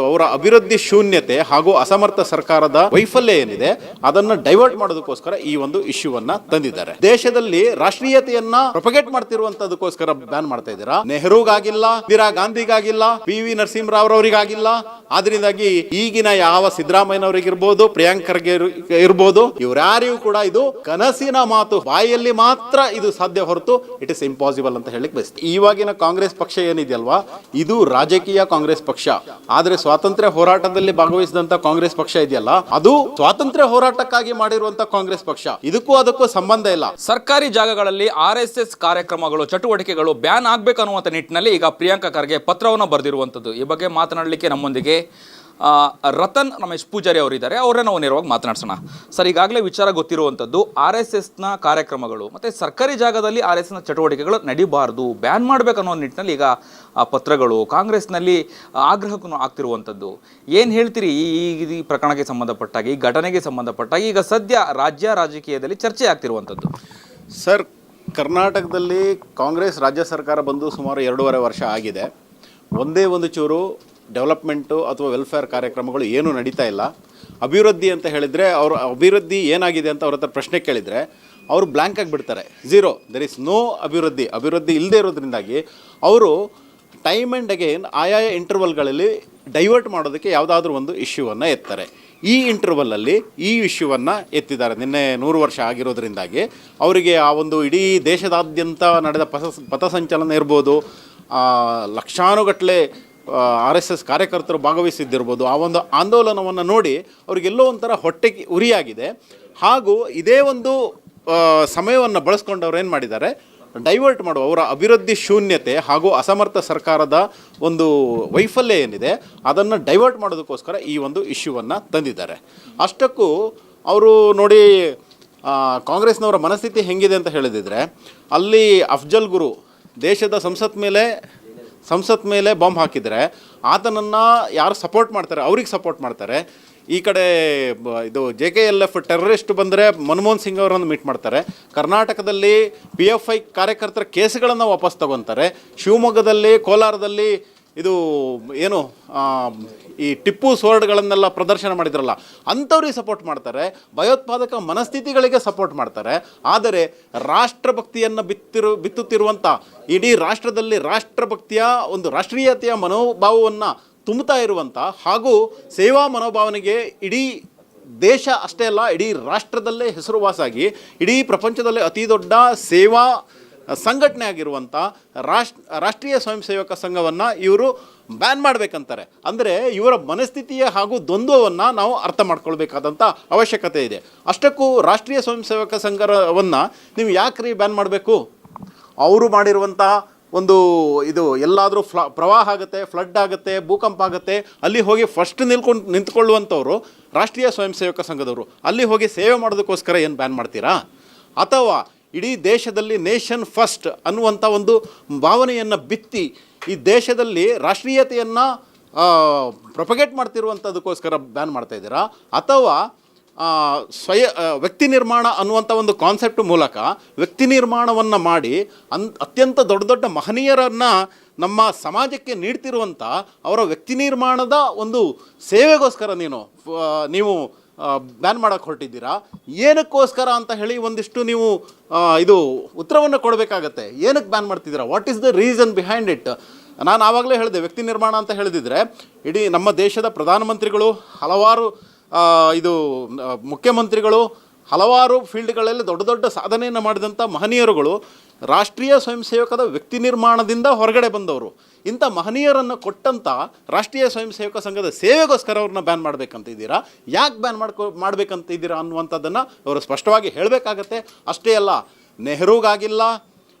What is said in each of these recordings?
ಅವರ ಅಭಿವೃದ್ಧಿ ಶೂನ್ಯತೆ ಹಾಗೂ ಅಸಮರ್ಥ ಸರ್ಕಾರದ ವೈಫಲ್ಯ ಏನಿದೆ, ಅದನ್ನ ಡೈವರ್ಟ್ ಮಾಡೋದಕ್ಕೋಸ್ಕರ ಈ ಒಂದು ಇಶ್ಯೂವನ್ನ ತಂದಿದ್ದಾರೆ. ದೇಶದಲ್ಲಿ ರಾಷ್ಟ್ರೀಯತೆಯನ್ನ ಪ್ರೊಪಗೇಟ್ ಮಾಡ್ತಿರುವಂತದಕ್ಕೋಸ್ಕರ ಬ್ಯಾನ್ ಮಾಡ್ತಾ ಇದ್ದೀರಾ? ನೆಹರೂಗಾಗಿಲ್ಲ, ಇಂದಿರಾ ಗಾಂಧಿಗಾಗಿಲ್ಲ ಪಿ ವಿ ನರಸಿಂಹರಾವ್ ಅವರಿಗಾಗಿಲ್ಲ ಆದ್ರಿಂದಾಗಿ ಈಗಿನ ಯಾವ ಸಿದ್ದರಾಮಯ್ಯನವರಿಗಿರ್ಬೋದು ಪ್ರಿಯಾಂಕರ್ಗೆ ಇರ್- ಇರ್ಬೋದು, ಇವ್ರ್ಯಾರಿಗೂ ಕೂಡ ಇದು ಕನಸಿನ ಮಾತು. ಬಾಯಲ್ಲಿ ಮಾತ್ರ ಇದು ಸಾಧ್ಯ ಹೊರತು ಇಟ್ ಇಸ್ ಇಂಪಾಸಿಬಲ್ ಅಂತ ಹೇಳಿಕ್ ಬಯಸ್ತೀವಿ ಇವಾಗಿನ ಕಾಂಗ್ರೆಸ್ ಪಕ್ಷ ಏನಿದೆಯಲ್ವಾ? ಇದು ರಾಜಕೀಯ ಕಾಂಗ್ರೆಸ್ ಪಕ್ಷ. ಆದ್ರೆ ಸ್ವಾತಂತ್ರ್ಯ ಹೋರಾಟದಲ್ಲಿ ಭಾಗವಹಿಸಿದಂತ ಕಾಂಗ್ರೆಸ್ ಪಕ್ಷ ಇದೆಯಲ್ಲ, ಅದು ಸ್ವಾತಂತ್ರ್ಯ ಹೋರಾಟಕ್ಕಾಗಿ ಮಾಡಿರುವಂತ ಕಾಂಗ್ರೆಸ್ ಪಕ್ಷ. ಇದಕ್ಕೂ ಅದಕ್ಕೂ ಸಂಬಂಧ ಇಲ್ಲ. ಸರ್ಕಾರಿ ಜಾಗಗಳಲ್ಲಿ ಆರ್ ಎಸ್ ಎಸ್ ಕಾರ್ಯಕ್ರಮಗಳು, ಚಟುವಟಿಕೆಗಳು ಬ್ಯಾನ್ ಆಗ್ಬೇಕು ಅನ್ನುವಂಥ ನಿಟ್ಟಿನಲ್ಲಿ ಈಗ ಪ್ರಿಯಾಂಕಾ ಖರ್ಗೆ ಪತ್ರವನ್ನು ಬರೆದಿರುವಂಥದ್ದು ಈ ಬಗ್ಗೆ ಮಾತನಾಡಲಿಕ್ಕೆ ನಮ್ಮೊಂದಿಗೆ ರತನ್ ರಮೇಶ್ ಪೂಜಾರಿ ಅವರಿದ್ದಾರೆ. ಅವರೇ ನಾವು ನೇರವಾಗಿ ಮಾತನಾಡ್ಸೋಣ. ಸರ್, ಈಗಾಗಲೇ ವಿಚಾರ ಗೊತ್ತಿರುವಂಥದ್ದು ಆರ್ ಎಸ್ ಎಸ್ನ ಕಾರ್ಯಕ್ರಮಗಳು ಮತ್ತು ಸರ್ಕಾರಿ ಜಾಗದಲ್ಲಿ ಆರ್ ಎಸ್ ಎಸ್ನ ಚಟುವಟಿಕೆಗಳು ನಡೀಬಾರ್ದು, ಬ್ಯಾನ್ ಮಾಡಬೇಕನ್ನೋ ನಿಟ್ಟಿನಲ್ಲಿ ಈಗ ಪತ್ರಗಳು ಕಾಂಗ್ರೆಸ್ನಲ್ಲಿ ಆಗ್ರಹಕ್ಕೂ ಆಗ್ತಿರುವಂಥದ್ದು. ಏನು ಹೇಳ್ತೀರಿ ಈ- ಈ ಪ್ರಕರಣಕ್ಕೆ ಸಂಬಂಧಪಟ್ಟಾಗಿ, ಈ ಘಟನೆಗೆ ಸಂಬಂಧಪಟ್ಟಾಗಿ? ಈಗ ಸದ್ಯ ರಾಜ್ಯ ರಾಜಕೀಯದಲ್ಲಿ ಚರ್ಚೆ ಆಗ್ತಿರುವಂಥದ್ದು. ಸರ್, ಕರ್ನಾಟಕದಲ್ಲಿ ಕಾಂಗ್ರೆಸ್ ರಾಜ್ಯ ಸರ್ಕಾರ ಬಂದು ಸುಮಾರು ಎರಡೂವರೆ ವರ್ಷ ಆಗಿದೆ. ಒಂದೇ ಒಂದು ಚೂರು ಡೆವಲಪ್ಮೆಂಟು ಅಥವಾ ವೆಲ್ಫೇರ್ ಕಾರ್ಯಕ್ರಮಗಳು ಏನೂ ನಡೀತಾ ಇಲ್ಲ. ಅಭಿವೃದ್ಧಿ ಅಂತ ಹೇಳಿದರೆ ಅವರು ಅಭಿವೃದ್ಧಿ ಏನಾಗಿದೆ ಅಂತ ಅವ್ರ ಹತ್ರ ಪ್ರಶ್ನೆ ಕೇಳಿದರೆ ಅವರು ಬ್ಲ್ಯಾಂಕ್ ಆಗಿಬಿಡ್ತಾರೆ ಝೀರೋ ದೆರ್ ಇಸ್ ನೋ ಅಭಿವೃದ್ಧಿ. ಅಭಿವೃದ್ಧಿ ಇಲ್ಲದೆ ಇರೋದ್ರಿಂದಾಗಿ ಅವರು ಟೈಮ್ ಆ್ಯಂಡ್ ಅಗೇನ್ ಆಯಾಯ ಇಂಟರ್ವಲ್ಗಳಲ್ಲಿ ಡೈವರ್ಟ್ ಮಾಡೋದಕ್ಕೆ ಯಾವುದಾದ್ರೂ ಒಂದು ಇಶ್ಯೂವನ್ನು ಎತ್ತಾರೆ. ಈ ಇಂಟರ್ವಲ್ಲಲ್ಲಿ ಈ ಇಶ್ಯೂವನ್ನು ಎತ್ತಿದ್ದಾರೆ. ನಿನ್ನೆ ನೂರು ವರ್ಷ ಆಗಿರೋದ್ರಿಂದಾಗಿ ಅವರಿಗೆ ಆ ಒಂದು ಇಡೀ ದೇಶದಾದ್ಯಂತ ನಡೆದ ಪಥ ಪಥಸಂಚಲನ ಇರ್ಬೋದು. ಲಕ್ಷಾನುಗಟ್ಟಲೆ ಆರ್ ಎಸ್ ಎಸ್ ಕಾರ್ಯಕರ್ತರು ಭಾಗವಹಿಸಿದ್ದಿರ್ಬೋದು, ಆ ಒಂದು ಆಂದೋಲನವನ್ನು ನೋಡಿ ಅವ್ರಿಗೆಲ್ಲೋ ಒಂಥರ ಹೊಟ್ಟೆಗೆ ಉರಿಯಾಗಿದೆ. ಹಾಗೂ ಇದೇ ಒಂದು ಸಮಯವನ್ನು ಬಳಸ್ಕೊಂಡು ಅವ್ರು ಏನು ಮಾಡಿದ್ದಾರೆ, ಡೈವರ್ಟ್ ಮಾಡುವ ಅವರ ಅಭಿವೃದ್ಧಿ ಶೂನ್ಯತೆ ಹಾಗೂ ಅಸಮರ್ಥ ಸರ್ಕಾರದ ಒಂದು ವೈಫಲ್ಯ ಏನಿದೆ, ಅದನ್ನು ಡೈವರ್ಟ್ ಮಾಡೋದಕ್ಕೋಸ್ಕರ ಈ ಒಂದು ಇಶ್ಯೂವನ್ನು ತಂದಿದ್ದಾರೆ. ಅಷ್ಟಕ್ಕೂ ಅವರು ನೋಡಿ ಕಾಂಗ್ರೆಸ್ನವರ ಮನಸ್ಥಿತಿ ಹೆಂಗಿದೆ ಅಂತ ಹೇಳಿದಿದ್ರೆ, ಅಲ್ಲಿ ಅಫ್ಜಲ್ ಗುರು ದೇಶದ ಸಂಸತ್ ಮೇಲೆ ಸಂಸತ್ ಮೇಲೆ ಬಾಂಬ್ ಹಾಕಿದರೆ ಆತನನ್ನು ಯಾರು ಸಪೋರ್ಟ್ ಮಾಡ್ತಾರೆ, ಅವ್ರಿಗೆ ಸಪೋರ್ಟ್ ಮಾಡ್ತಾರೆ. ಈ ಕಡೆ ಇದು J K L F terrorist ಬಂದರೆ ಮನಮೋಹನ್ ಸಿಂಗ್ ಅವರನ್ನು ಮೀಟ್ ಮಾಡ್ತಾರೆ. ಕರ್ನಾಟಕದಲ್ಲಿ ಪಿ ಎಫ್ ಐ ಕಾರ್ಯಕರ್ತರ ಕೇಸ್ಗಳನ್ನು ವಾಪಸ್ ತಗೊತಾರೆ. ಶಿವಮೊಗ್ಗದಲ್ಲಿ, ಕೋಲಾರದಲ್ಲಿ ಇದು ಏನು ಈ ಟಿಪ್ಪು ಸೋರ್ಡ್ಗಳನ್ನೆಲ್ಲ ಪ್ರದರ್ಶನ ಮಾಡಿದ್ರಲ್ಲ, ಅಂಥವ್ರಿಗೆ ಸಪೋರ್ಟ್ ಮಾಡ್ತಾರೆ, ಭಯೋತ್ಪಾದಕ ಮನಸ್ಥಿತಿಗಳಿಗೆ ಸಪೋರ್ಟ್ ಮಾಡ್ತಾರೆ. ಆದರೆ ರಾಷ್ಟ್ರಭಕ್ತಿಯನ್ನು ಬಿತ್ತಿರು ಬಿತ್ತುತ್ತಿರುವಂಥ ಇಡೀ ರಾಷ್ಟ್ರದಲ್ಲಿ ರಾಷ್ಟ್ರಭಕ್ತಿಯ ಒಂದು ರಾಷ್ಟ್ರೀಯತೆಯ ಮನೋಭಾವವನ್ನು ತುಂಬುತ್ತಾ ಇರುವಂಥ ಹಾಗೂ ಸೇವಾ ಮನೋಭಾವನೆಗೆ ಇಡೀ ದೇಶ ಅಷ್ಟೇ ಅಲ್ಲ, ಇಡೀ ರಾಷ್ಟ್ರದಲ್ಲೇ ಹೆಸರುವಾಸಾಗಿ, ಇಡೀ ಪ್ರಪಂಚದಲ್ಲೇ ಅತಿ ದೊಡ್ಡ ಸೇವಾ ಸಂಘಟನೆ ಆಗಿರುವಂಥ ರಾಷ್ಟ್ರ, ರಾಷ್ಟ್ರೀಯ ಸ್ವಯಂ ಸೇವಕ ಸಂಘವನ್ನು ಇವರು ಬ್ಯಾನ್ ಮಾಡಬೇಕಂತಾರೆ. ಅಂದರೆ ಇವರ ಮನಸ್ಥಿತಿಯ ಹಾಗೂ ದ್ವಂದ್ವವನ್ನು ನಾವು ಅರ್ಥ ಮಾಡ್ಕೊಳ್ಬೇಕಾದಂಥ ಅವಶ್ಯಕತೆ ಇದೆ. ಅಷ್ಟಕ್ಕೂ ರಾಷ್ಟ್ರೀಯ ಸ್ವಯಂ ಸೇವಕ ಸಂಘವನ್ನು ನೀವು ಯಾಕ್ರಿ ಬ್ಯಾನ್ ಮಾಡಬೇಕು? ಅವರು ಮಾಡಿರುವಂಥ ಒಂದು ಇದು ಎಲ್ಲಾದರೂ ಫ್ಲ, ಪ್ರವಾಹ ಆಗುತ್ತೆ ಫ್ಲಡ್ ಆಗುತ್ತೆ, ಭೂಕಂಪ ಆಗುತ್ತೆ, ಅಲ್ಲಿ ಹೋಗಿ ಫಸ್ಟ್ ನಿಲ್ಕೊಂಡು ನಿಂತ್ಕೊಳ್ಳುವಂಥವ್ರು ರಾಷ್ಟ್ರೀಯ ಸ್ವಯಂ ಸೇವಕ ಸಂಘದವರು. ಅಲ್ಲಿ ಹೋಗಿ ಸೇವೆ ಮಾಡೋದಕ್ಕೋಸ್ಕರ ಏನು ಬ್ಯಾನ್ ಮಾಡ್ತೀರಾ? ಅಥವಾ ಇಡೀ ದೇಶದಲ್ಲಿ ನೇಷನ್ ಫಸ್ಟ್ ಅನ್ನುವಂಥ ಒಂದು ಭಾವನೆಯನ್ನು ಬಿತ್ತಿ ಈ ದೇಶದಲ್ಲಿ ರಾಷ್ಟ್ರೀಯತೆಯನ್ನು ಪ್ರೊಪಗೇಟ್ ಮಾಡ್ತಿರುವಂಥದ್ದಕ್ಕೋಸ್ಕರ ಬ್ಯಾನ್ ಮಾಡ್ತಾ ಇದ್ದೀರಾ? ಅಥವಾ ಸ್ವಯ ವ್ಯಕ್ತಿ ನಿರ್ಮಾಣ ಅನ್ನುವಂಥ ಒಂದು ಕಾನ್ಸೆಪ್ಟ್ ಮೂಲಕ ವ್ಯಕ್ತಿ ನಿರ್ಮಾಣವನ್ನು ಮಾಡಿ ಅನ್, ಅತ್ಯಂತ ದೊಡ್ಡ ದೊಡ್ಡ ಮಹನೀಯರನ್ನು ನಮ್ಮ ಸಮಾಜಕ್ಕೆ ನೀಡ್ತಿರುವಂಥ ಅವರ ವ್ಯಕ್ತಿ ನಿರ್ಮಾಣದ ಒಂದು ಸೇವೆಗೋಸ್ಕರ ನೀನು ನೀವು ಬ್ಯಾನ್ ಮಾಡೋಕ್ಕೆ ಹೊರಟಿದ್ದೀರಾ? ಏನಕ್ಕೋಸ್ಕರ ಅಂತ ಹೇಳಿ ಒಂದಿಷ್ಟು ನೀವು ಇದು ಉತ್ತರವನ್ನು ಕೊಡಬೇಕಾಗತ್ತೆ. ಏನಕ್ಕೆ ಬ್ಯಾನ್ ಮಾಡ್ತಿದ್ದೀರಾ? What is the reason behind it ನಾನು ಆವಾಗಲೇ ಹೇಳಿದೆ, ವ್ಯಕ್ತಿ ನಿರ್ಮಾಣ ಅಂತ ಹೇಳಿದಿದ್ರೆ, ಇಡೀ ನಮ್ಮ ದೇಶದ ಪ್ರಧಾನಮಂತ್ರಿಗಳು, ಹಲವಾರು ಇದು ಮುಖ್ಯಮಂತ್ರಿಗಳು ಹಲವಾರು ಫೀಲ್ಡ್ಗಳಲ್ಲಿ ದೊಡ್ಡ ದೊಡ್ಡ ಸಾಧನೆಯನ್ನು ಮಾಡಿದಂಥ ಮಹನೀಯರುಗಳು ರಾಷ್ಟ್ರೀಯ ಸ್ವಯಂ ಸೇವಕದ ವ್ಯಕ್ತಿ ನಿರ್ಮಾಣದಿಂದ ಹೊರಗಡೆ ಬಂದವರು. ಇಂಥ ಮಹನೀಯರನ್ನು ಕೊಟ್ಟಂಥ ರಾಷ್ಟ್ರೀಯ ಸ್ವಯಂ ಸೇವಕ ಸಂಘದ ಸೇವೆಗೋಸ್ಕರ ಅವ್ರನ್ನ ಬ್ಯಾನ್ ಮಾಡಬೇಕಂತಿದ್ದೀರಾ ಯಾಕೆ ಬ್ಯಾನ್ ಮಾಡ್ಕೊ ಮಾಡಬೇಕಂತಿದ್ದೀರಾ ಅನ್ನುವಂಥದ್ದನ್ನು ಅವರು ಸ್ಪಷ್ಟವಾಗಿ ಹೇಳಬೇಕಾಗತ್ತೆ. ಅಷ್ಟೇ ಅಲ್ಲ, ನೆಹರೂಗಾಗಿಲ್ಲ,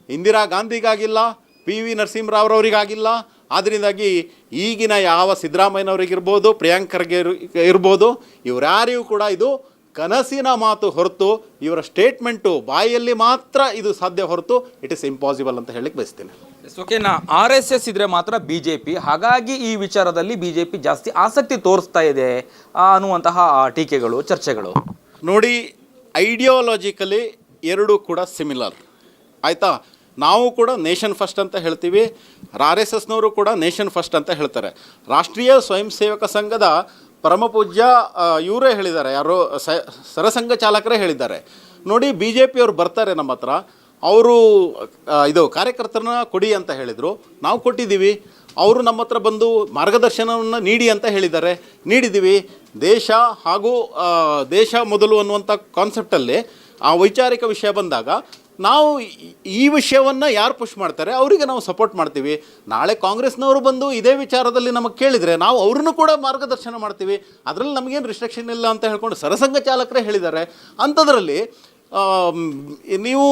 ಇಂದಿರಾ ಗಾಂಧಿಗಾಗಿಲ್ಲ ಪಿ ವಿ ನರಸಿಂಹರಾವ್ರವರಿಗಾಗಿಲ್ಲ ಆದ್ದರಿಂದಾಗಿ ಈಗಿನ ಯಾವ ಸಿದ್ದರಾಮಯ್ಯನವರಿಗಿರ್ಬೋದು ಪ್ರಿಯಾಂಕರ್ಗೆ ಇರ್- ಇರ್ಬೋದು, ಇವರ್ಯಾರಿಗೂ ಕೂಡ ಇದು ಕನಸಿನ ಮಾತು ಹೊರತು ಇವರ ಸ್ಟೇಟ್ಮೆಂಟು ಬಾಯಲ್ಲಿ ಮಾತ್ರ ಇದು ಸಾಧ್ಯ ಹೊರತು ಇಟ್ ಇಸ್ ಇಂಪಾಸಿಬಲ್ ಅಂತ ಹೇಳಲಿಕ್ಕೆ ಬಯಸ್ತೀನಿ. ಓಕೆನಾ ಆರ್ ಎಸ್ ಎಸ್ ಇದ್ರೆ ಮಾತ್ರ ಬಿ ಜೆ ಪಿ ಹಾಗಾಗಿ ಈ ವಿಚಾರದಲ್ಲಿ ಬಿ ಜೆ ಪಿ ಜಾಸ್ತಿ ಆಸಕ್ತಿ ತೋರಿಸ್ತಾ ಇದೆ ಅನ್ನುವಂತಹ ಟೀಕೆಗಳು ಚರ್ಚೆಗಳು. ನೋಡಿ ಐಡಿಯಾಲಜಿಕಲಿ ಎರಡೂ ಕೂಡ ಸಿಮಿಲರ್ ಆಯಿತಾ? ನಾವು ಕೂಡ ನೇಷನ್ ಫಸ್ಟ್ ಅಂತ ಹೇಳ್ತೀವಿ ಆರ್ ಎಸ್ ಎಸ್ನವರು ಕೂಡ ನೇಷನ್ ಫಸ್ಟ್ ಅಂತ ಹೇಳ್ತಾರೆ. ರಾಷ್ಟ್ರೀಯ ಸ್ವಯಂ ಸೇವಕ ಸಂಘದ ಪರಮಪೂಜ್ಯ ಪೂಜ್ಯ ಇವರೇ ಹೇಳಿದ್ದಾರೆ. ಯಾರೋ ಸರಸಂಘ ಚಾಲಕರೇ ಹೇಳಿದ್ದಾರೆ. ನೋಡಿ ಬಿ ಜೆ ಪಿಯವ್ರು ಬರ್ತಾರೆ ನಮ್ಮ ಹತ್ರ. ಅವರು ಇದು ಕಾರ್ಯಕರ್ತರನ್ನ ಕೊಡಿ ಅಂತ ಹೇಳಿದರು. ನಾವು ಕೊಟ್ಟಿದ್ದೀವಿ. ಅವರು ನಮ್ಮ ಹತ್ರ ಬಂದು ಮಾರ್ಗದರ್ಶನವನ್ನು ನೀಡಿ ಅಂತ ಹೇಳಿದ್ದಾರೆ. ನೀಡಿದ್ದೀವಿ. ದೇಶ ಹಾಗೂ ದೇಶ ಮೊದಲು ಅನ್ನುವಂಥ ಕಾನ್ಸೆಪ್ಟಲ್ಲಿ ಆ ವೈಚಾರಿಕ ವಿಷಯ ಬಂದಾಗ ನಾವು ಈ- ವಿಷಯವನ್ನು ಯಾರು ಪುಷ್ ಮಾಡ್ತಾರೆ? ಅವರಿಗೆ ನಾವು ಸಪೋರ್ಟ್ ಮಾಡ್ತೀವಿ. ನಾಳೆ ಕಾಂಗ್ರೆಸ್ನವರು ಬಂದು ಇದೇ ವಿಚಾರದಲ್ಲಿ ನಮಗೆ ಕೇಳಿದರೆ ನಾವು ಅವ್ರನ್ನೂ ಕೂಡ ಮಾರ್ಗದರ್ಶನ ಮಾಡ್ತೀವಿ. ಅದರಲ್ಲಿ ನಮಗೇನು ರಿಸ್ಟ್ರಿಕ್ಷನ್ ಇಲ್ಲ ಅಂತ ಹೇಳ್ಕೊಂಡು ಸರಸಂಘ ಚಾಲಕರೇ ಹೇಳಿದ್ದಾರೆ. ಅಂಥದ್ರಲ್ಲಿ ನೀವು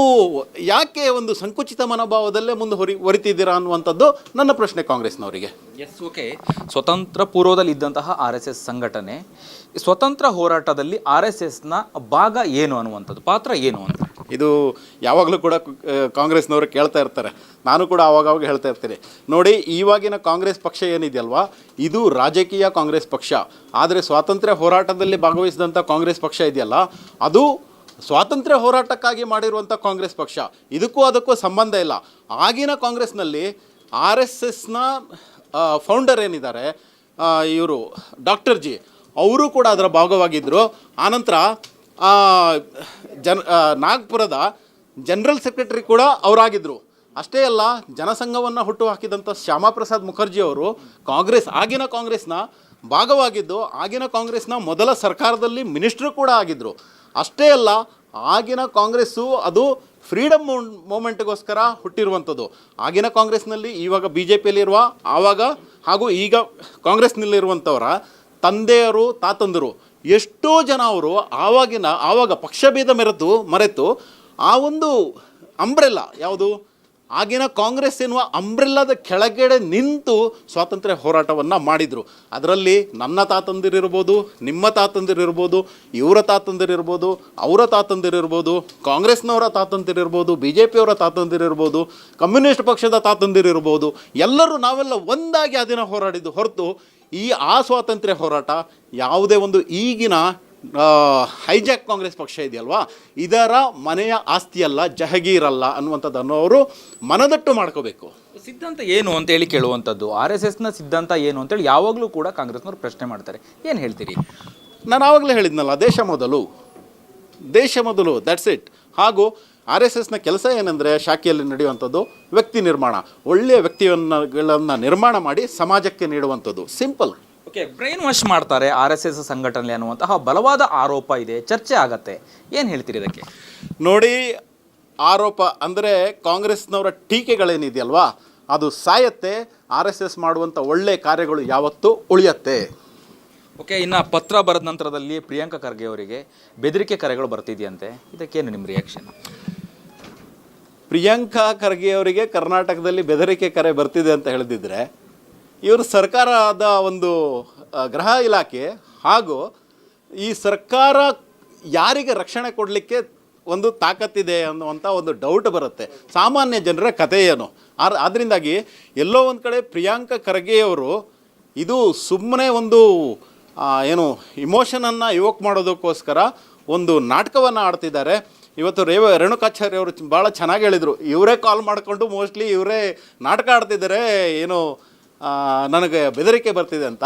ಯಾಕೆ ಒಂದು ಸಂಕುಚಿತ ಮನೋಭಾವದಲ್ಲೇ ಮುಂದೆ ಹೊರಿ, ಹೊರಿತಿದ್ದೀರಾ ಅನ್ನುವಂಥದ್ದು ನನ್ನ ಪ್ರಶ್ನೆ ಕಾಂಗ್ರೆಸ್ನವರಿಗೆ. ಎಸ್ ಓಕೆ ಸ್ವತಂತ್ರ ಪೂರ್ವದಲ್ಲಿ ಇದ್ದಂತಹ ಆರ್ ಎಸ್ ಎಸ್ ಸಂಘಟನೆ, ಸ್ವತಂತ್ರ ಹೋರಾಟದಲ್ಲಿ ಆರ್ ಎಸ್ ಎಸ್ನ ಭಾಗ ಏನು ಅನ್ನುವಂಥದ್ದು, ಪಾತ್ರ ಏನು ಅಂತ? ಇದು ಯಾವಾಗಲೂ ಕೂಡ ಕಾಂಗ್ರೆಸ್ನವರು ಕೇಳ್ತಾ ಇರ್ತಾರೆ. ನಾನು ಕೂಡ ಆವಾಗವಾಗ ಹೇಳ್ತಾ ಇರ್ತೀನಿ. ನೋಡಿ ಇವಾಗಿನ ಕಾಂಗ್ರೆಸ್ ಪಕ್ಷ ಏನಿದೆಯಲ್ವಾ? ಇದು ರಾಜಕೀಯ ಕಾಂಗ್ರೆಸ್ ಪಕ್ಷ. ಆದರೆ ಸ್ವಾತಂತ್ರ್ಯ ಹೋರಾಟದಲ್ಲಿ ಭಾಗವಹಿಸಿದಂಥ ಕಾಂಗ್ರೆಸ್ ಪಕ್ಷ ಇದೆಯಲ್ಲ, ಅದು ಸ್ವಾತಂತ್ರ್ಯ ಹೋರಾಟಕ್ಕಾಗಿ ಮಾಡಿರುವಂಥ ಕಾಂಗ್ರೆಸ್ ಪಕ್ಷ. ಇದಕ್ಕೂ ಅದಕ್ಕೂ ಸಂಬಂಧ ಇಲ್ಲ. ಆಗಿನ ಕಾಂಗ್ರೆಸ್ನಲ್ಲಿ ಆರ್ ಎಸ್ ಎಸ್ನ ಫೌಂಡರ್ ಏನಿದ್ದಾರೆ ಇವರು, ಡಾಕ್ಟರ್ ಜಿ, ಅವರು ಕೂಡ ಅದರ ಭಾಗವಾಗಿದ್ದರು ಆನಂತರ ಜನ ನಾಗ್ಪುರದ ಜನರಲ್ ಸೆಕ್ರೆಟರಿ ಕೂಡ ಅವರಾಗಿದ್ದರು ಅಷ್ಟೇ ಅಲ್ಲ, ಜನಸಂಘವನ್ನು ಹುಟ್ಟು ಹಾಕಿದಂಥ ಶ್ಯಾಮಾಪ್ರಸಾದ್ ಮುಖರ್ಜಿ ಅವರು ಕಾಂಗ್ರೆಸ್, ಆಗಿನ ಕಾಂಗ್ರೆಸ್ನ ಭಾಗವಾಗಿದ್ದು, ಆಗಿನ ಕಾಂಗ್ರೆಸ್ನ ಮೊದಲ ಸರ್ಕಾರದಲ್ಲಿ ಮಿನಿಸ್ಟ್ರು ಕೂಡ ಆಗಿದ್ದರು ಅಷ್ಟೇ ಅಲ್ಲ, ಆಗಿನ ಕಾಂಗ್ರೆಸ್ಸು ಅದು ಫ್ರೀಡಮ್ ಮೂಮೆಂಟ್ಗೋಸ್ಕರ ಹುಟ್ಟಿರುವಂಥದ್ದು. ಆಗಿನ ಕಾಂಗ್ರೆಸ್ನಲ್ಲಿ ಇವಾಗ ಬಿ ಜೆ ಪಿಯಲ್ಲಿರುವ ಆವಾಗ ಹಾಗೂ ಈಗ ಕಾಂಗ್ರೆಸ್ನಲ್ಲಿರುವಂಥವರ ತಂದೆಯರು, ತಾತಂದರು. ಎಷ್ಟೋ ಜನ ಅವರು ಆವಾಗಿನ, ಆವಾಗ ಪಕ್ಷಭೇದ ಮೆರೆತು ಮರೆತು ಆ ಒಂದು ಅಂಬ್ರೆಲ್ಲ ಯಾವುದು? ಆಗಿನ ಕಾಂಗ್ರೆಸ್ ಎನ್ನುವ ಅಂಬ್ರೆಲ್ಲದ ಕೆಳಗಡೆ ನಿಂತು ಸ್ವಾತಂತ್ರ್ಯ ಹೋರಾಟವನ್ನು ಮಾಡಿದರು. ಅದರಲ್ಲಿ ನನ್ನ ತಾತಂದಿರಿರ್ಬೋದು, ನಿಮ್ಮ ತಾತಂದಿರಿರ್ಬೋದು, ಇವರ ತಾತಂದಿರಿರ್ಬೋದು, ಅವರ ತಾತಂದಿರಿರ್ಬೋದು, ಕಾಂಗ್ರೆಸ್ನವರ ತಾತಂದಿರಿರ್ಬೋದು ಬಿ ಜೆ ಪಿಯವರ ತಾತಂದಿರಿರ್ಬೋದು, ಕಮ್ಯುನಿಸ್ಟ್ ಪಕ್ಷದ ತಾತಂದಿರಿರ್ಬೋದು, ಎಲ್ಲರೂ ನಾವೆಲ್ಲ ಒಂದಾಗಿ ಆ ದಿನ ಹೋರಾಡಿದ್ದು ಹೊರತು ಈ ಆ ಸ್ವಾತಂತ್ರ್ಯ ಹೋರಾಟ ಯಾವುದೇ ಒಂದು ಈಗಿನ ಹೈಜಾಕ್ ಕಾಂಗ್ರೆಸ್ ಪಕ್ಷ ಇದೆಯಲ್ವಾ? ಇದರ ಮನೆಯ ಆಸ್ತಿಯಲ್ಲ ಜಹಗೀರಲ್ಲ ಅನ್ನುವಂಥದ್ದನ್ನು ಅವರು ಮನದಟ್ಟು ಮಾಡ್ಕೋಬೇಕು. ಸಿದ್ಧಾಂತ ಏನು ಅಂತ ಹೇಳಿ ಕೇಳುವಂಥದ್ದು? ಆರ್ ಎಸ್ ಎಸ್ನ ಸಿದ್ಧಾಂತ ಏನು ಅಂತೇಳಿ ಯಾವಾಗಲೂ ಕೂಡ ಕಾಂಗ್ರೆಸ್ನವರು ಪ್ರಶ್ನೆ ಮಾಡ್ತಾರೆ. ಏನು ಹೇಳ್ತೀರಿ? ನಾನು ಆವಾಗಲೇ ಹೇಳಿದ್ನಲ್ಲ ದೇಶ ಮೊದಲು. ದೇಶ ಮೊದಲು ದಟ್ಸ್ ಇಟ್ ಹಾಗೂ ಆರ್ ಎಸ್ ಎಸ್ನ ಕೆಲಸ ಏನಂದರೆ ಶಾಖೆಯಲ್ಲಿ ನಡೆಯುವಂಥದ್ದು ವ್ಯಕ್ತಿ ನಿರ್ಮಾಣ. ಒಳ್ಳೆಯ ವ್ಯಕ್ತಿಯನ್ನುಗಳನ್ನು ನಿರ್ಮಾಣ ಮಾಡಿ ಸಮಾಜಕ್ಕೆ ನೀಡುವಂಥದ್ದು. ಸಿಂಪಲ್. ಓಕೆ ಬ್ರೈನ್ ವಾಶ್ ಮಾಡ್ತಾರೆ ಆರ್ ಎಸ್ ಎಸ್ ಸಂಘಟನೆ ಅನ್ನುವಂತಹ ಬಲವಾದ ಆರೋಪ ಇದೆ. ಚರ್ಚೆ ಆಗತ್ತೆ. ಏನು ಹೇಳ್ತೀರಿ ಇದಕ್ಕೆ? ನೋಡಿ ಆರೋಪ ಅಂದರೆ ಕಾಂಗ್ರೆಸ್ನವರ ಟೀಕೆಗಳೇನಿದೆಯಲ್ವಾ? ಅದು ಸಾಯತ್ತೆ ಆರ್ ಎಸ್ ಎಸ್ ಮಾಡುವಂಥ ಒಳ್ಳೆಯ ಕಾರ್ಯಗಳು ಯಾವತ್ತೂ ಉಳಿಯತ್ತೆ. ಓಕೆ ಇನ್ನು ಪತ್ರ ಬರೆದ ನಂತರದಲ್ಲಿ ಪ್ರಿಯಾಂಕಾ ಖರ್ಗೆ ಅವರಿಗೆ ಬೆದರಿಕೆ ಕರೆಗಳು ಬರ್ತಿದೆಯಂತೆ. ಇದಕ್ಕೇನು ನಿಮ್ಮ ರಿಯಾಕ್ಷನ್ ಪ್ರಿಯಾಂಕಾ ಖರ್ಗೆ ಅವರಿಗೆ ಕರ್ನಾಟಕದಲ್ಲಿ ಬೆದರಿಕೆ ಕರೆ ಬರ್ತಿದೆ ಅಂತ ಹೇಳಿದಿದ್ರೆ, ಇವರು ಸರ್ಕಾರದ ಒಂದು ಗೃಹ ಇಲಾಖೆ ಹಾಗೂ ಈ ಸರ್ಕಾರ ಯಾರಿಗೆ ರಕ್ಷಣೆ ಕೊಡಲಿಕ್ಕೆ ಒಂದು ತಾಕತ್ತಿದೆ ಅನ್ನುವಂಥ ಒಂದು ಡೌಟ್ ಬರುತ್ತೆ. ಸಾಮಾನ್ಯ ಜನರ ಕಥೆ ಏನು? ಆರ್ ಅದರಿಂದಾಗಿ ಎಲ್ಲೋ ಒಂದು ಕಡೆ ಪ್ರಿಯಾಂಕಾ ಖರ್ಗೆಯವರು ಇದು ಸುಮ್ಮನೆ ಒಂದು ಏನು ಇಮೋಷನನ್ನು ಯುವಕ್ ಮಾಡೋದಕ್ಕೋಸ್ಕರ ಒಂದು ನಾಟಕವನ್ನು ಆಡ್ತಿದ್ದಾರೆ. ಇವತ್ತು ರೇವ ರೇಣುಕಾಚಾರ್ಯ ಅವರು ಭಾಳ ಚೆನ್ನಾಗಿ ಹೇಳಿದರು. ಇವರೇ ಕಾಲ್ ಮಾಡಿಕೊಂಡು ಮೋಸ್ಟ್ಲಿ ಇವರೇ ನಾಟಕ ಆಡ್ತಿದ್ದಾರೆ, ಏನು ನನಗೆ ಬೆದರಿಕೆ ಬರ್ತಿದೆ ಅಂತ.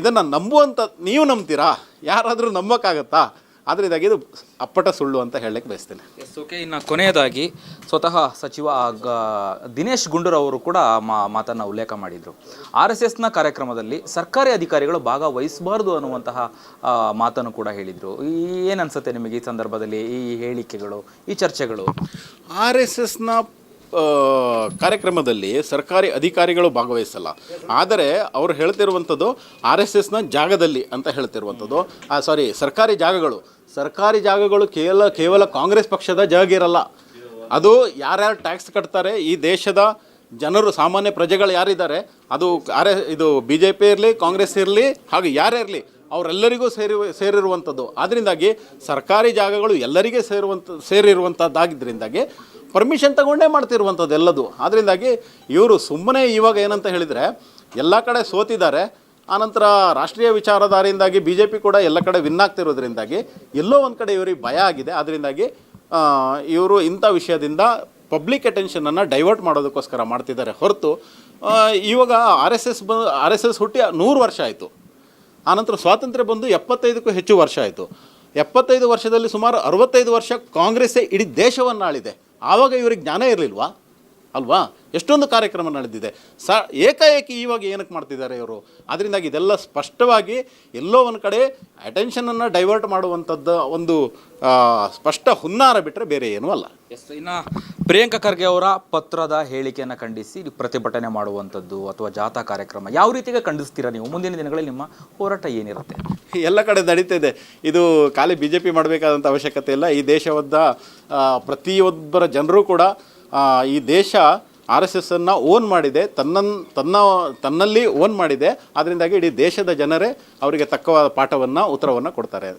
ಇದನ್ನು ನಂಬುವಂಥ ನೀವು ನಂಬ್ತೀರಾ? ಯಾರಾದರೂ ನಂಬೋಕ್ಕಾಗತ್ತಾ? ಆದರೆ ಇದಾಗಿ ಇದು ಅಪ್ಪಟ ಸುಳ್ಳು ಅಂತ ಹೇಳಲಿಕ್ಕೆ ಬಯಸ್ತೇನೆ. ಎಸ್ ಓಕೆ ಇನ್ನು ಕೊನೆಯದಾಗಿ ಸ್ವತಃ ಸಚಿವ ಗ- ದಿನೇಶ್ ಗುಂಡೂರಾವ್ ಕೂಡ ಮಾ ಮಾತನ್ನು ಉಲ್ಲೇಖ ಮಾಡಿದರು. ಆರ್ ಎಸ್ ಎಸ್ನ ಕಾರ್ಯಕ್ರಮದಲ್ಲಿ ಸರ್ಕಾರಿ ಅಧಿಕಾರಿಗಳು ಭಾಗವಹಿಸಬಾರ್ದು ಅನ್ನುವಂತಹ ಮಾತನ್ನು ಕೂಡ ಹೇಳಿದರು. ಏನನ್ಸುತ್ತೆ ನಿಮಗೆ ಈ ಸಂದರ್ಭದಲ್ಲಿ ಈ ಹೇಳಿಕೆಗಳು ಈ ಚರ್ಚೆಗಳು? ಆರ್ ಎಸ್ ಎಸ್ನ ಕಾರ್ಯಕ್ರಮದಲ್ಲಿ ಸರ್ಕಾರಿ ಅಧಿಕಾರಿಗಳು ಭಾಗವಹಿಸಲ್ಲ. ಆದರೆ ಅವರು ಹೇಳ್ತಿರುವಂಥದ್ದು ಆರ್ ಎಸ್ ಎಸ್ನ ಜಾಗದಲ್ಲಿ ಅಂತ ಹೇಳ್ತಿರುವಂಥದ್ದು. ಸಾರಿ ಸರ್ಕಾರಿ ಜಾಗಗಳು. ಸರ್ಕಾರಿ ಜಾಗಗಳು ಕೇವಲ ಕೇವಲ ಕಾಂಗ್ರೆಸ್ ಪಕ್ಷದ ಜಾಗಿರಲ್ಲ ಅದು ಯಾರ್ಯಾರು ಟ್ಯಾಕ್ಸ್ ಕಟ್ತಾರೆ, ಈ ದೇಶದ ಜನರು, ಸಾಮಾನ್ಯ ಪ್ರಜೆಗಳು ಯಾರಿದ್ದಾರೆ, ಅದು ಆರ್ ಇದು ಬಿ ಜೆ ಪಿ ಇರಲಿ, ಕಾಂಗ್ರೆಸ್ ಇರಲಿ, ಹಾಗೂ ಯಾರೇ ಇರಲಿ, ಅವರೆಲ್ಲರಿಗೂ ಸೇರಿ, ಸೇರಿರುವಂಥದ್ದು. ಆದ್ದರಿಂದಾಗಿ ಸರ್ಕಾರಿ ಜಾಗಗಳು ಎಲ್ಲರಿಗೆ ಸೇರುವಂಥ, ಸೇರಿರುವಂಥದ್ದಾಗಿದ್ದರಿಂದಾಗಿ ಪರ್ಮಿಷನ್ ತಗೊಂಡೇ ಮಾಡ್ತಿರುವಂಥದ್ದು ಎಲ್ಲದು ಆದ್ದರಿಂದಾಗಿ ಇವರು ಸುಮ್ಮನೆ ಇವಾಗ ಏನಂತ ಹೇಳಿದರೆ, ಎಲ್ಲ ಕಡೆ ಸೋತಿದ್ದಾರೆ ಆನಂತರ ರಾಷ್ಟ್ರೀಯ ವಿಚಾರಧಾರೆಯಿಂದಾಗಿ ಬಿ ಜೆ ಪಿ ಕೂಡ ಎಲ್ಲ ಕಡೆ ವಿನ್ ಆಗ್ತಿರೋದ್ರಿಂದಾಗಿ ಎಲ್ಲೋ ಒಂದು ಕಡೆ ಇವರಿಗೆ ಭಯ ಆಗಿದೆ. ಅದರಿಂದಾಗಿ ಇವರು ಇಂಥ ವಿಷಯದಿಂದ ಪಬ್ಲಿಕ್ ಅಟೆನ್ಷನನ್ನು ಡೈವರ್ಟ್ ಮಾಡೋದಕ್ಕೋಸ್ಕರ ಮಾಡ್ತಿದ್ದಾರೆ. ಹೊರತು ಇವಾಗ ಆರ್ ಎಸ್ ಎಸ್ ಬ, ಆರ್ ಎಸ್ ಎಸ್ ಹುಟ್ಟಿ ನೂರು ವರ್ಷ ಆಯಿತು. ಆನಂತರ ಸ್ವಾತಂತ್ರ್ಯ ಬಂದು ಎಪ್ಪತ್ತೈದಕ್ಕೂ ಹೆಚ್ಚು ವರ್ಷ ಆಯಿತು. ಎಪ್ಪತ್ತೈದು ವರ್ಷದಲ್ಲಿ ಸುಮಾರು ಅರವತ್ತೈದು ವರ್ಷ ಕಾಂಗ್ರೆಸ್ಸೇ ಇಡೀ ದೇಶವನ್ನು ಆಳಿದೆ ಆವಾಗ ಇವ್ರಿಗೆ ಜ್ಞಾನ ಇರಲಿಲ್ವಾ? ಅಲ್ವಾ? ಎಷ್ಟೊಂದು ಕಾರ್ಯಕ್ರಮ ನಡೆದಿದೆ. ಸ ಏಕಾಏಕಿ ಇವಾಗ ಏನಕ್ಕೆ ಮಾಡ್ತಿದ್ದಾರೆ ಇವರು? ಅದರಿಂದಾಗಿ ಇದೆಲ್ಲ ಸ್ಪಷ್ಟವಾಗಿ ಎಲ್ಲೋ ಒಂದು ಕಡೆ ಅಟೆನ್ಷನನ್ನು ಡೈವರ್ಟ್ ಮಾಡುವಂಥದ್ದು ಒಂದು ಸ್ಪಷ್ಟ ಹುನ್ನಾರ ಬಿಟ್ಟರೆ ಬೇರೆ ಏನೂ ಅಲ್ಲ. ಎಸ್ ಇನ್ನು ಪ್ರಿಯಾಂಕಾ ಖರ್ಗೆ ಅವರ ಪತ್ರದ ಹೇಳಿಕೆಯನ್ನು ಖಂಡಿಸಿ ಪ್ರತಿಭಟನೆ ಮಾಡುವಂಥದ್ದು ಅಥವಾ ಜಾಥಾ ಕಾರ್ಯಕ್ರಮ ಯಾವ ರೀತಿಗೆ ಖಂಡಿಸ್ತೀರಾ ನೀವು? ಮುಂದಿನ ದಿನಗಳಲ್ಲಿ ನಿಮ್ಮ ಹೋರಾಟ ಏನಿರುತ್ತೆ? ಎಲ್ಲ ಕಡೆ ನಡೀತಿದೆ ಇದು. ಖಾಲಿ ಬಿ ಜೆ ಪಿ ಮಾಡಬೇಕಾದಂಥ ಅವಶ್ಯಕತೆ ಇಲ್ಲ. ಈ ದೇಶವದ್ದ ಪ್ರತಿಯೊಬ್ಬರ ಜನರು ಕೂಡ ಈ ದೇಶ ಆರ್ ಎಸ್ ಎಸ್ಸನ್ನು ಓನ್ ಮಾಡಿದೆ ತನ್ನ ತನ್ನ ತನ್ನಲ್ಲಿ ಓನ್ ಮಾಡಿದೆ. ಅದರಿಂದಾಗಿ ಇಡೀ ದೇಶದ ಜನರೇ ಅವರಿಗೆ ತಕ್ಕವಾದ ಪಾಠವನ್ನು ಉತ್ತರವನ್ನು ಕೊಡ್ತಾರೆ.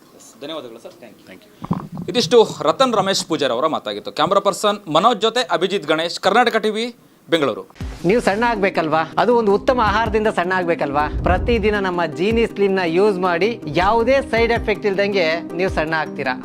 ಧನ್ಯವಾದಗಳು sir. Thank you thank you ಇದಿಷ್ಟು ರತನ್ ರಮೇಶ್ ಪೂಜಾರ್ ಅವರ ಮಾತಾಗಿತ್ತು. ಕ್ಯಾಮ್ರಾ ಪರ್ಸನ್ ಮನೋಜ್ ಜೊತೆ ಅಭಿಜಿತ್ ಗಣೇಶ್ ಕರ್ನಾಟಕ ಟಿವಿ ಬೆಂಗಳೂರು. ನೀವು ಸಣ್ಣ ಆಗ್ಬೇಕಲ್ವಾ? ಅದು ಒಂದು ಉತ್ತಮ ಆಹಾರದಿಂದ ಸಣ್ಣ ಆಗ್ಬೇಕಲ್ವಾ? ಪ್ರತಿದಿನ ನಮ್ಮ ಜೀನಿ ಸ್ಲಿಮ್ನ ಯೂಸ್ ಮಾಡಿ ಯಾವುದೇ ಸೈಡ್ ಎಫೆಕ್ಟ್ ಇಲ್ದಂಗೆ ನೀವು ಸಣ್ಣ ಆಗ್ತೀರಾ?